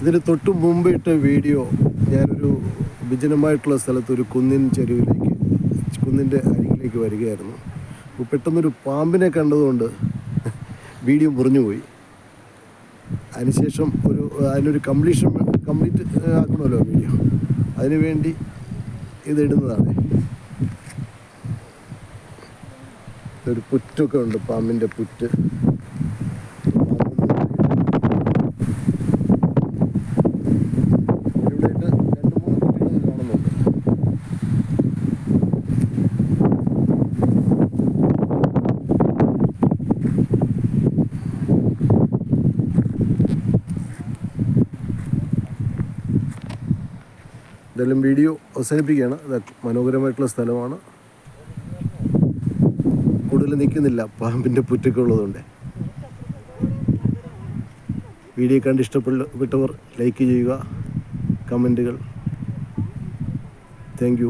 ഇതിന് തൊട്ട് മുമ്പ് ഇട്ട വീഡിയോ ഞാനൊരു വിജനമായിട്ടുള്ള സ്ഥലത്ത് ഒരു കുന്നിൻ ചെരുവിലേക്ക് കുന്നിന്റെ അരികിലേക്ക് വരികയായിരുന്നു. അപ്പോൾ പെട്ടെന്നൊരു പാമ്പിനെ കണ്ടതുകൊണ്ട് വീഡിയോ മുറിഞ്ഞുപോയി. അതിനുശേഷം ഒരു അതിനൊരു കംപ്ലീഷൻ കംപ്ലീറ്റ് ആക്കണമല്ലോ വീഡിയോ. അതിനുവേണ്ടി ഇതിടുന്നതാണ്. ഒരു പുറ്റൊക്കെ ഉണ്ട് പാമ്പിന്റെ പുറ്റ്. ഇതെല്ലാം വീഡിയോ അവസാനിപ്പിക്കുകയാണ്. മനോഹരമായിട്ടുള്ള സ്ഥലമാണ്. കൂടുതൽ നിൽക്കുന്നില്ല. പാമ്പിന്റെ പുറ്റൊക്കെ ഉള്ളതുകൊണ്ട്. വീഡിയോ കണ്ട് ഇഷ്ടപ്പെട്ടവർ ലൈക്ക് ചെയ്യുക കമന്റുകൾ. താങ്ക്